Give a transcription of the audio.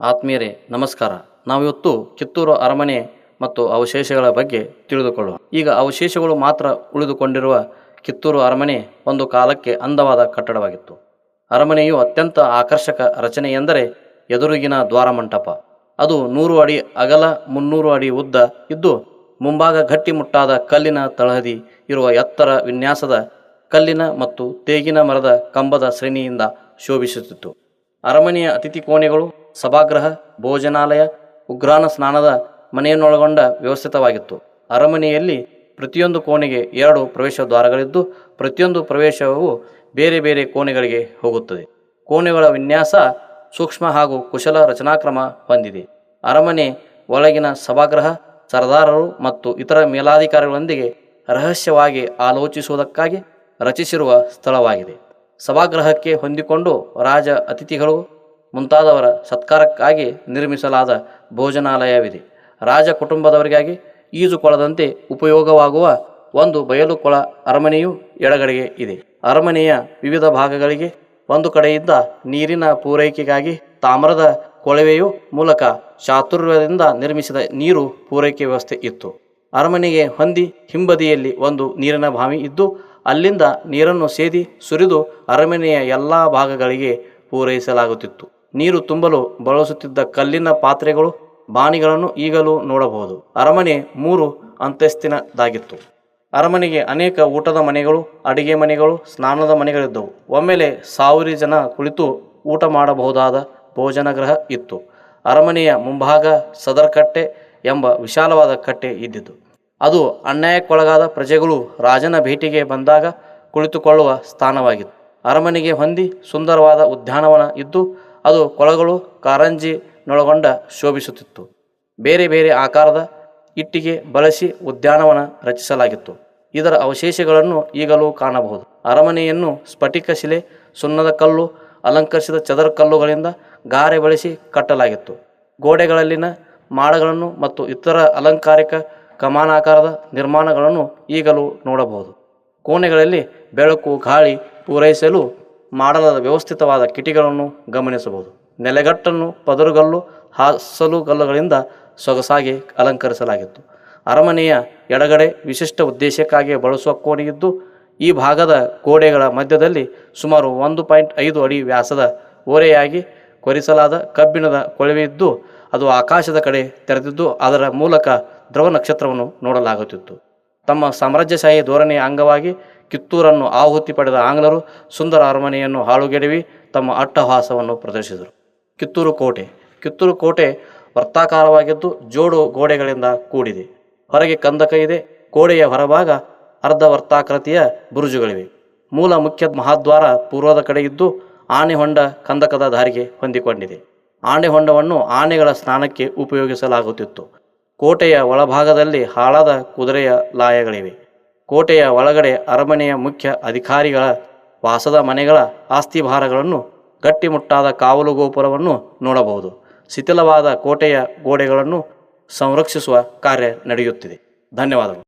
ಆತ್ಮೀಯರೇ, ನಮಸ್ಕಾರ. ನಾವಿವತ್ತು ಕಿತ್ತೂರು ಅರಮನೆ ಮತ್ತು ಅವಶೇಷಗಳ ಬಗ್ಗೆ ತಿಳಿದುಕೊಳ್ಳೋಣ. ಈಗ ಅವಶೇಷಗಳು ಮಾತ್ರ ಉಳಿದುಕೊಂಡಿರುವ ಕಿತ್ತೂರು ಅರಮನೆ ಒಂದು ಕಾಲಕ್ಕೆ ಅಂದವಾದ ಕಟ್ಟಡವಾಗಿತ್ತು. ಅರಮನೆಯು ಅತ್ಯಂತ ಆಕರ್ಷಕ ರಚನೆ ಎಂದರೆ ಎದುರಿಗಿನ ದ್ವಾರಮಂಟಪ. ಅದು ನೂರು ಅಡಿ ಅಗಲ, ಮುನ್ನೂರು ಅಡಿ ಉದ್ದ ಇದ್ದು, ಮುಂಭಾಗ ಗಟ್ಟಿಮುಟ್ಟಾದ ಕಲ್ಲಿನ ತಳಹದಿ ಇರುವ ಎತ್ತರ ವಿನ್ಯಾಸದ ಕಲ್ಲಿನ ಮತ್ತು ತೇಗಿನ ಮರದ ಕಂಬದ ಶ್ರೇಣಿಯಿಂದ ಶೋಭಿಸುತ್ತಿತ್ತು. ಅರಮನೆಯ ಅತಿಥಿ ಕೋಣೆಗಳು ಸಭಾಗೃಹ ಭೋಜನಾಲಯ ಉಗ್ರಾಣ ಸ್ನಾನದ ಮನೆಯನ್ನೊಳಗೊಂಡ ವ್ಯವಸ್ಥಿತವಾಗಿತ್ತು. ಅರಮನೆಯಲ್ಲಿ ಪ್ರತಿಯೊಂದು ಕೋಣೆಗೆ ಎರಡು ಪ್ರವೇಶ ದ್ವಾರಗಳಿದ್ದು, ಪ್ರತಿಯೊಂದು ಪ್ರವೇಶವು ಬೇರೆ ಬೇರೆ ಕೋಣೆಗಳಿಗೆ ಹೋಗುತ್ತದೆ. ಕೋಣೆಗಳ ವಿನ್ಯಾಸ ಸೂಕ್ಷ್ಮ ಹಾಗೂ ಕುಶಲ ರಚನಾಕ್ರಮ ಹೊಂದಿದೆ. ಅರಮನೆ ಒಳಗಿನ ಸಭಾಗೃಹ ಸರದಾರರು ಮತ್ತು ಇತರ ಮೇಲಾಧಿಕಾರಿಗಳೊಂದಿಗೆ ರಹಸ್ಯವಾಗಿ ಆಲೋಚಿಸುವುದಕ್ಕಾಗಿ ರಚಿಸಿರುವ ಸ್ಥಳವಾಗಿದೆ. ಸಭಾಗೃಹಕ್ಕೆ ಹೊಂದಿಕೊಂಡು ರಾಜ ಅತಿಥಿಗಳು ಮುಂತಾದವರ ಸತ್ಕಾರಕ್ಕಾಗಿ ನಿರ್ಮಿಸಲಾದ ಭೋಜನಾಲಯವಿದೆ. ರಾಜ ಕುಟುಂಬದವರಿಗಾಗಿ ಈಜುಕೊಳದಂತೆ ಉಪಯೋಗವಾಗುವ ಒಂದು ಬಯಲು ಕೊಳ ಅರಮನೆಯು ಎಡಗಡೆಗೆ ಇದೆ. ಅರಮನೆಯ ವಿವಿಧ ಭಾಗಗಳಿಗೆ ಒಂದು ಕಡೆಯಿಂದ ನೀರಿನ ಪೂರೈಕೆಗಾಗಿ ತಾಮ್ರದ ಕೊಳವೆಯು ಮೂಲಕ ಚಾತುರ್ಯದಿಂದ ನಿರ್ಮಿಸಿದ ನೀರು ಪೂರೈಕೆ ವ್ಯವಸ್ಥೆ ಇತ್ತು. ಅರಮನೆಗೆ ಹೊಂದಿ ಹಿಂಬದಿಯಲ್ಲಿ ಒಂದು ನೀರಿನ ಬಾವಿ ಇದ್ದು, ಅಲ್ಲಿಂದ ನೀರನ್ನು ಸೇದಿ ಸುರಿದು ಅರಮನೆಯ ಎಲ್ಲ ಭಾಗಗಳಿಗೆ ಪೂರೈಸಲಾಗುತ್ತಿತ್ತು. ನೀರು ತುಂಬಲು ಬಳಸುತ್ತಿದ್ದ ಕಲ್ಲಿನ ಪಾತ್ರೆಗಳು, ಬಾಣಿಗಳನ್ನು ಈಗಲೂ ನೋಡಬಹುದು. ಅರಮನೆ ಮೂರು ಅಂತಸ್ತಿನದಾಗಿತ್ತು. ಅರಮನೆಗೆ ಅನೇಕ ಊಟದ ಮನೆಗಳು, ಅಡಿಗೆ ಮನೆಗಳು, ಸ್ನಾನದ ಮನೆಗಳಿದ್ದವು. ಒಮ್ಮೆಲೆ ಸಾವಿರ ಜನ ಕುಳಿತು ಊಟ ಮಾಡಬಹುದಾದ ಭೋಜನಗೃಹ ಇತ್ತು. ಅರಮನೆಯ ಮುಂಭಾಗ ಸದರ್ ಕಟ್ಟೆ ಎಂಬ ವಿಶಾಲವಾದ ಕಟ್ಟೆ ಇದ್ದಿತು. ಅದು ಅನ್ಯಾಯಕ್ಕೊಳಗಾದ ಪ್ರಜೆಗಳು ರಾಜನ ಭೇಟಿಗೆ ಬಂದಾಗ ಕುಳಿತುಕೊಳ್ಳುವ ಸ್ಥಾನವಾಗಿತ್ತು. ಅರಮನೆಗೆ ಹೊಂದಿ ಸುಂದರವಾದ ಉದ್ಯಾನವನ ಇದ್ದು ಅದು ಕೊಳಗಳು ಕಾರಂಜಿನೊಳಗೊಂಡ ಶೋಭಿಸುತ್ತಿತ್ತು. ಬೇರೆ ಬೇರೆ ಆಕಾರದ ಇಟ್ಟಿಗೆ ಬಳಸಿ ಉದ್ಯಾನವನ ರಚಿಸಲಾಗಿತ್ತು. ಇದರ ಅವಶೇಷಗಳನ್ನು ಈಗಲೂ ಕಾಣಬಹುದು. ಅರಮನೆಯನ್ನು ಸ್ಫಟಿಕ ಶಿಲೆ, ಸುಣ್ಣದ ಕಲ್ಲು, ಅಲಂಕರಿಸಿದ ಚದರ ಕಲ್ಲುಗಳಿಂದ ಗಾರೆ ಬಳಸಿ ಕಟ್ಟಲಾಗಿತ್ತು. ಗೋಡೆಗಳಲ್ಲಿನ ಮಾಡಗಳನ್ನು ಮತ್ತು ಇತರ ಅಲಂಕಾರಿಕ ಕಮಾನಾಕಾರದ ನಿರ್ಮಾಣಗಳನ್ನು ಈಗಲೂ ನೋಡಬಹುದು. ಕೋಣೆಗಳಲ್ಲಿ ಬೆಳಕು, ಗಾಳಿ ಪೂರೈಸಲು ಮಾಡಲಾದ ವ್ಯವಸ್ಥಿತವಾದ ಕಿಟಿಗಳನ್ನು ಗಮನಿಸಬಹುದು. ನೆಲೆಗಟ್ಟನ್ನು, ಪದರುಗಲ್ಲು, ಹಾಸಲುಗಲ್ಲುಗಳಿಂದ ಸೊಗಸಾಗಿ ಅಲಂಕರಿಸಲಾಗಿತ್ತು. ಅರಮನೆಯ ಎಡಗಡೆ ವಿಶಿಷ್ಟ ಉದ್ದೇಶಕ್ಕಾಗಿ ಬಳಸುವ ಕೋಣೆಯಿದ್ದು, ಈ ಭಾಗದ ಗೋಡೆಗಳ ಮಧ್ಯದಲ್ಲಿ ಸುಮಾರು ಒಂದು ಪಾಯಿಂಟ್ ಐದು ಅಡಿ ವ್ಯಾಸದ ಓರೆಯಾಗಿ ಕೊರಿಸಲಾದ ಕಬ್ಬಿಣದ ಕೊಳವೆಯಿದ್ದು ಅದು ಆಕಾಶದ ಕಡೆ ತೆರೆದಿದ್ದು, ಅದರ ಮೂಲಕ ಧ್ರುವ ನಕ್ಷತ್ರವನ್ನು ನೋಡಲಾಗುತ್ತಿತ್ತು. ತಮ್ಮ ಸಾಮ್ರಾಜ್ಯಶಾಹಿ ಧೋರಣೆಯ ಅಂಗವಾಗಿ ಕಿತ್ತೂರನ್ನು ಆಹುತಿ ಪಡೆದ ಆಂಗ್ಲರು ಸುಂದರ ಅರಮನೆಯನ್ನು ಹಾಳುಗೆಡವಿ ತಮ್ಮ ಅಟ್ಟಹಾಸವನ್ನು ಪ್ರದರ್ಶಿಸಿದರು. ಕಿತ್ತೂರು ಕೋಟೆ ಕಿತ್ತೂರು ಕೋಟೆ ವೃತ್ತಾಕಾರವಾಗಿದ್ದು ಜೋಡು ಗೋಡೆಗಳಿಂದ ಕೂಡಿದೆ. ಹೊರಗೆ ಕಂದಕ ಇದೆ, ಗೋಡೆಯ ಹೊರಭಾಗ ಅರ್ಧ ವೃತ್ತಾಕೃತಿಯ ಬುರುಜುಗಳಿವೆ. ಮೂಲ ಮುಖ್ಯ ಮಹಾದ್ವಾರ ಪೂರ್ವದ ಕಡೆ ಇದ್ದು ಆನೆಹೊಂಡ ಕಂದಕದ ದಾರಿಗೆ ಹೊಂದಿಕೊಂಡಿದೆ. ಆನೆಹೊಂಡವನ್ನು ಆನೆಗಳ ಸ್ನಾನಕ್ಕೆ ಉಪಯೋಗಿಸಲಾಗುತ್ತಿತ್ತು. ಕೋಟೆಯ ಒಳಭಾಗದಲ್ಲಿ ಹಾಳಾದ ಕುದುರೆಯ ಲಾಯಗಳಿವೆ. ಕೋಟೆಯ ಒಳಗಡೆ ಅರಮನೆಯ ಮುಖ್ಯ ಅಧಿಕಾರಿಗಳ ವಾಸದ ಮನೆಗಳ ಆಸ್ತಿಭಾರಗಳನ್ನು ಗಟ್ಟಿಮುಟ್ಟಾದ ಕಾವಲು ಗೋಪುರವನ್ನು ನೋಡಬಹುದು. ಶಿಥಿಲವಾದ ಕೋಟೆಯ ಗೋಡೆಗಳನ್ನು ಸಂರಕ್ಷಿಸುವ ಕಾರ್ಯ ನಡೆಯುತ್ತಿದೆ. ಧನ್ಯವಾದಗಳು.